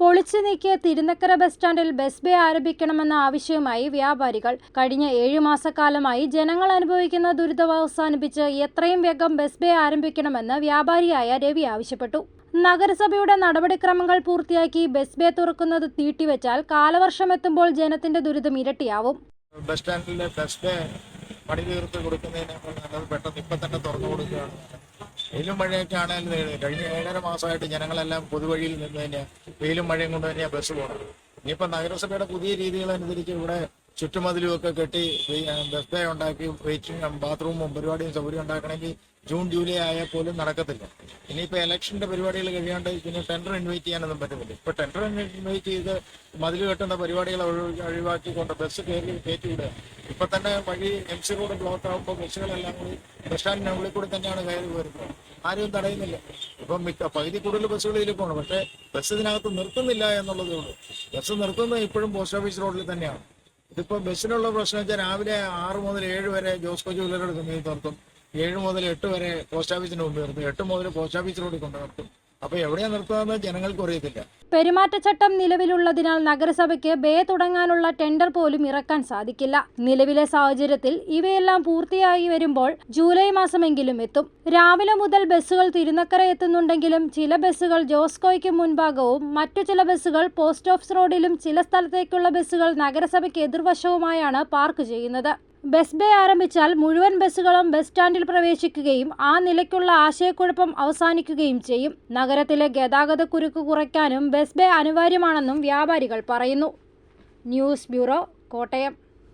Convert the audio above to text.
പൊളിച്ചു നീക്കിയ തിരുനക്കര ബസ് സ്റ്റാൻഡിൽ ബസ് ബേ ആരംഭിക്കണമെന്ന ആവശ്യവുമായി വ്യാപാരികൾ കഴിഞ്ഞ ഏഴു മാസക്കാലമായി ജനങ്ങൾ അനുഭവിക്കുന്ന ദുരിതം അവസാനിപ്പിച്ച് എത്രയും വേഗം ബസ് ബേ ആരംഭിക്കണമെന്ന് വ്യാപാരിയായ രവി ആവശ്യപ്പെട്ടു. നഗരസഭയുടെ നടപടിക്രമങ്ങൾ പൂർത്തിയാക്കി ബസ് ബേ തുറക്കുന്നത് തീട്ടിവെച്ചാൽ കാലവർഷം എത്തുമ്പോൾ ജനത്തിന്റെ ദുരിതം ഇരട്ടിയാവും. ബസ് സ്റ്റാൻഡിലെ ബസ് ബേ പണി തീർത്ത് കൊടുക്കുന്നതിനേക്കാൾ നല്ലത് പെട്ടെന്ന് ഇപ്പം തന്നെ തുറന്നു കൊടുക്കുകയാണ്. വെയിലും മഴയൊക്കെ ആണെങ്കിലും കഴിഞ്ഞ ഏഴര മാസമായിട്ട് ജനങ്ങളെല്ലാം പൊതുവഴിയിൽ നിന്ന് തന്നെയാണ് വെയിലും മഴയും കൊണ്ട് തന്നെയാണ് ബസ് പോകുന്നത് ഇനിയിപ്പോൾ നഗരസഭയുടെ പുതിയ രീതികളനുസരിച്ച് ഇവിടെ ചുറ്റുമതിലും ഒക്കെ കെട്ടി ബസ് ഡേ ഉണ്ടാക്കി വെയിറ്റിംഗ് ബാത്റൂമും പരിപാടിയും സൗകര്യം ഉണ്ടാക്കണമെങ്കിൽ ജൂൺ ജൂലൈ ആയാൽ പോലും നടക്കത്തില്ല. ഇനിയിപ്പോൾ ഇലക്ഷന്റെ പരിപാടികൾ കഴിയാണ്ട് പിന്നെ ടെൻഡർ ഇൻവൈറ്റ് ചെയ്യാനൊന്നും പറ്റുന്നില്ല ഇപ്പൊ ടെൻഡർ ഇൻവൈറ്റ് ചെയ്ത് മതിൽ കെട്ടുന്ന പരിപാടികൾ ഒഴിവാക്കി ഒഴിവാക്കിക്കൊണ്ട് ബസ് കയറി കയറ്റി വിടുക. ഇപ്പൊ തന്നെ വഴി എം സി റോഡ് ബ്ലോക്ക് ആകുമ്പോൾ ബസ്സുകളെല്ലാം കൂടി ബസ് സ്റ്റാൻഡിന്റെ ഉള്ളിൽ കൂടി തന്നെയാണ് കയറി വരുന്നത്. ആരും തടയുന്നില്ല. ഇപ്പൊ മിക്ക പകുതി കൂടുതൽ ബസ്സുകൾ ഇതിൽ പോകണം. പക്ഷേ ബസ് ഇതിനകത്ത് നിർത്തുന്നില്ല എന്നുള്ളതേ ഉള്ളൂ. ബസ് നിർത്തുന്നത് ഇപ്പോഴും പോസ്റ്റ് ഓഫീസ് റോഡിൽ തന്നെയാണ്. ഇതിപ്പോ ബസ്സിനുള്ള പ്രശ്നം വെച്ചാൽ രാവിലെ ആറ് മുതൽ ഏഴ് വരെ ജോസ്കോ ജൂലറുടെ സമയത്ത് നിർത്തും ഏഴ് മുതൽ എട്ട് വരെ പോസ്റ്റ് ഓഫീസിന് മുമ്പ് നിർത്തും. എട്ട് മുതൽ പോസ്റ്റ് ഓഫീസിലൂടെ കൊണ്ട് നിർത്തും അപ്പൊ എവിടെയാ നിർത്തുന്നത് ജനങ്ങൾക്ക് അറിയത്തില്ല. പെരുമാറ്റച്ചട്ടം നിലവിലുള്ളതിനാൽ നഗരസഭയ്ക്ക് ബേ തുടങ്ങാനുള്ള ടെൻഡർ പോലും ഇറക്കാൻ സാധിക്കില്ല. നിലവിലെ സാഹചര്യത്തിൽ ഇവയെല്ലാം പൂർത്തിയായി വരുമ്പോൾ ജൂലൈ മാസമെങ്കിലും എത്തും. രാവിലെ മുതൽ ബസ്സുകൾ തിരുനക്കര എത്തുന്നുണ്ടെങ്കിലും ചില ബസ്സുകൾ ജോസ്കോയ്ക്ക് മുൻഭാഗവും മറ്റു ചില ബസ്സുകൾ പോസ്റ്റ് ഓഫീസ് റോഡിലും ചില സ്ഥലത്തേക്കുള്ള ബസ്സുകൾ നഗരസഭയ്ക്ക് എതിർവശവുമായാണ് പാർക്ക് ചെയ്യുന്നത്. ബസ് ബേ ആരംഭിച്ചാൽ മുഴുവൻ ബസ്സുകളും ബസ് സ്റ്റാൻഡിൽ പ്രവേശിക്കുകയും ആ നിലയ്ക്കുള്ള ആശയക്കുഴപ്പം അവസാനിക്കുകയും ചെയ്യും. നഗരത്തിലെ ഗതാഗത കുരുക്ക് കുറയ്ക്കാനും ബസ് ബേ അനിവാര്യമാണെന്നും വ്യാപാരികൾ പറയുന്നു. News bureau Kottayam.